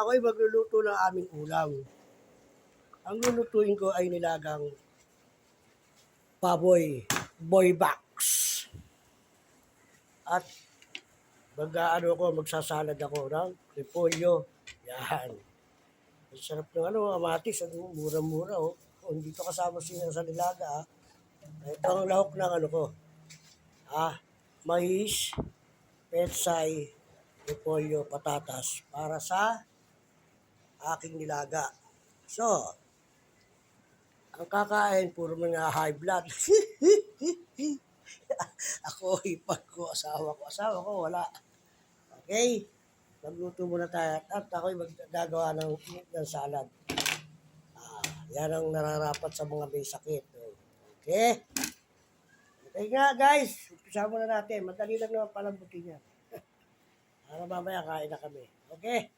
ako'y magluluto ng aming ulam. Ang lulutuin ko ay nilagang baboy, boy box. At mag ano ako, magsasalad ako ng repolyo. Yan. Ang sarap ng ano, amatis. Mura-mura oh. Kung dito kasama siya sa nilaga ah. Ito ang lahok ng ano ko. Ah, mais, petsay, repolyo, patatas para sa aking nilaga. So, ang kakain, puro mga high blood. ako, ipag ko, asawa ko. Asawa ko, wala. Okay? Magluto muna tayo. At ako'y maggagawa ng, ng salad. Ah, yan ang nararapat sa mga may sakit. Okay? Okay nga, guys. Umpisa muna natin. Madali lang naman palambutin yan. Para mamaya kain na kami. Okay?